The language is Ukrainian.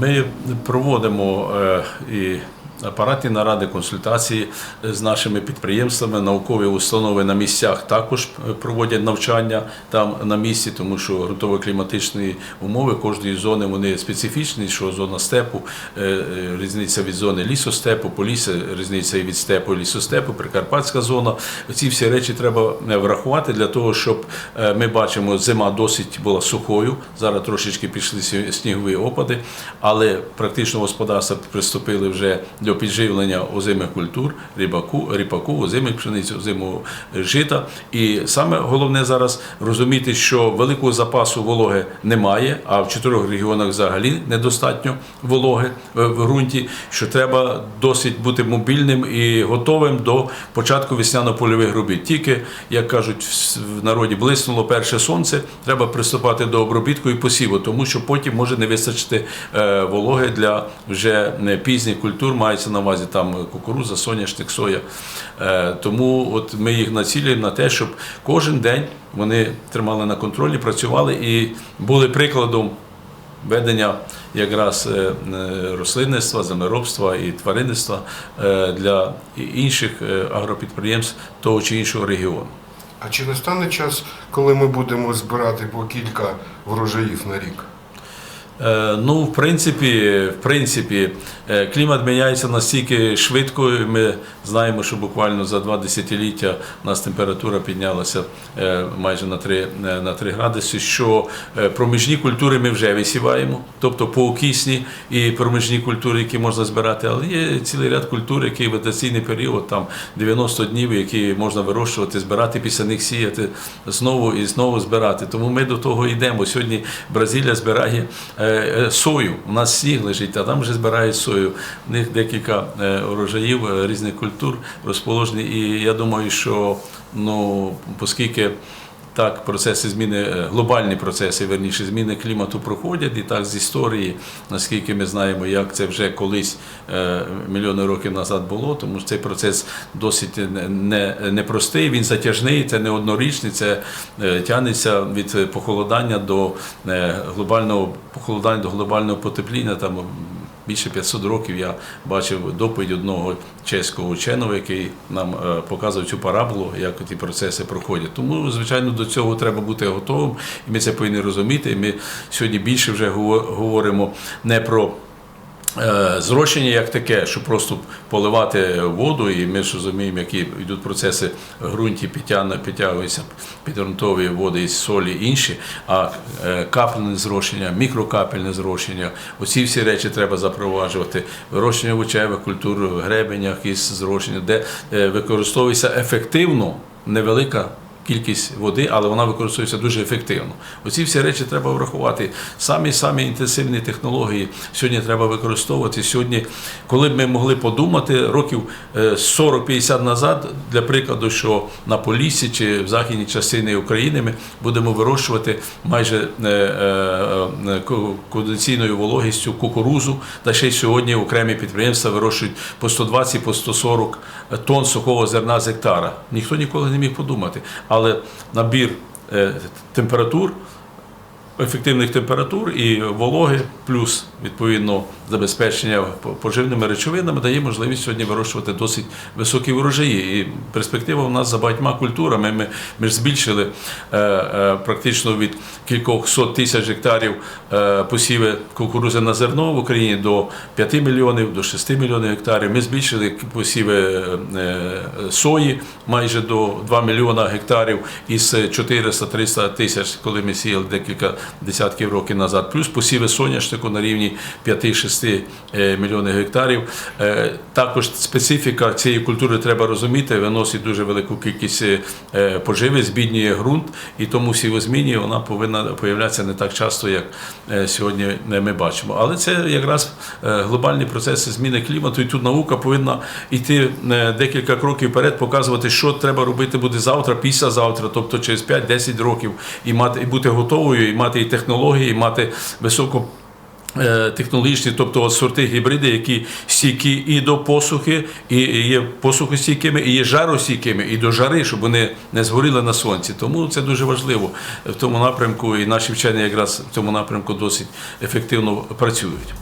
Ми проводимо е, і апаратні наради, консультації з нашими підприємствами, наукові установи на місцях також проводять навчання там на місці, тому що ґрунтово-кліматичні умови кожної зони вони специфічні, що зона степу, е, е, різниця від зони лісостепу, полісся, різниця і від степу, лісостепу, Прикарпатська зона. Ці всі речі треба е, врахувати для того, щоб ми бачимо, зима досить була сухою. Зараз трошечки пішли снігові опади, але практично господарства приступили вже до підживлення озимих культур, рибаку, ріпаку, озимих пшениць, озимого жита. І саме головне зараз розуміти, що великого запасу вологи немає, а в чотирьох регіонах взагалі недостатньо вологи е, в ґрунті, що треба досить бути мобільним і готовим до початку весняно-польових робіт. Тільки, як кажуть в народі, блиснуло перше сонце, треба приступати до обробітку і посіву, тому що потім може не вистачити е, вологи для вже е, пізніх культур, мається на увазі там кукуруза, соняшник, соя. Е, Тому от ми їх націлюємо на те, щоб кожен день вони тримали на контролі, працювали і були прикладом ведення якраз е, е, рослинництва, землеробства і тваринництва для інших агропідприємств того чи іншого регіону. А чи не стане час, коли ми будемо збирати по кілька врожаїв на рік? Е, Ну, в принципі, в принципі, е, клімат міняється настільки швидко. і Ми знаємо, що буквально за два десятиліття у нас температура піднялася е, майже на 3, е, на 3 градуси. Що проміжні культури ми вже висіваємо, тобто поокісні і проміжні культури, які можна збирати, але є цілий ряд культур, які вегетаційний період, там 90 днів, які можна вирощувати, збирати після них сіяти знову і знову збирати. Тому ми до того йдемо. Сьогодні Бразилія збирає сою. У нас сніг лежить, а там вже збирають сою. У них декілька е, урожаїв е, різних культур розположені. І я думаю, що ну, оскільки так, процеси зміни, е, глобальні процеси, верніше, зміни клімату проходять, і так з історії, наскільки ми знаємо, як це вже колись е, мільйони років назад було, тому що цей процес досить не- не- непростий, він затяжний, це не однорічний, це е, тягнеться від похолодання до глобального похолодання до глобального потепління. Там Більше 500 років я бачив доповідь одного чеського ученого, який нам е, показував цю параболу, як ті процеси проходять. Тому, звичайно, до цього треба бути готовим, і ми це повинні розуміти. І ми сьогодні більше вже говоримо не про. Е, Зрощення як таке, що просто поливати воду, і ми ж розуміємо, які йдуть процеси в ґрунті, підтягуються підґрунтові води із солі інші, а е, капельне зрощення, мікрокапельне зрощення, оці всі речі треба запроваджувати. Вирощення овочевих культур гребенях із зрощення, де е, використовується ефективно невелика кількість води, але вона використовується дуже ефективно. Оці всі речі треба врахувати. Самі самі інтенсивні технології сьогодні треба використовувати. Сьогодні, коли б ми могли подумати років е, 40-50 назад, для прикладу, що на Поліссі чи в західній частині України ми будемо вирощувати майже е, е, е, ко- кондиційною вологістю кукурузу, та ще й сьогодні окремі підприємства вирощують по 120 по 140 тонн сухого зерна з гектара. Ніхто ніколи не міг подумати. Але набір е, температур, ефективних температур і вологи, плюс відповідно забезпечення поживними речовинами дає можливість сьогодні вирощувати досить високі врожаї. І перспектива у нас за багатьма культурами. Ми, ми ж збільшили е, е, практично від кількох сот тисяч гектарів е, посіви кукурузи на зерно в Україні до 5 мільйонів, до 6 мільйонів гектарів. Ми збільшили посіви е, е, сої майже до 2 мільйона гектарів із 400-300 тисяч, коли ми сіяли декілька десятків років назад. Плюс посіви соняшнику на рівні 5-6 е, мільйонів гектарів. Е, Також специфіка цієї культури треба розуміти, виносить дуже велику кількість е, поживи, збіднює ґрунт, і тому сівозміні вона повинна появлятися не так часто, як сьогодні ми бачимо. Але це якраз глобальні процеси зміни клімату, і тут наука повинна йти декілька кроків вперед, показувати, що треба робити буде завтра, післязавтра, тобто через 5-10 років, і мати і бути готовою, і мати і технології, і мати високу. е, Технологічні, тобто от сорти гібриди, які стійкі і до посухи, і є посухостійкими, і є жаростійкими, і до жари, щоб вони не згоріли на сонці. Тому це дуже важливо в тому напрямку, і наші вчені якраз в цьому напрямку досить ефективно працюють.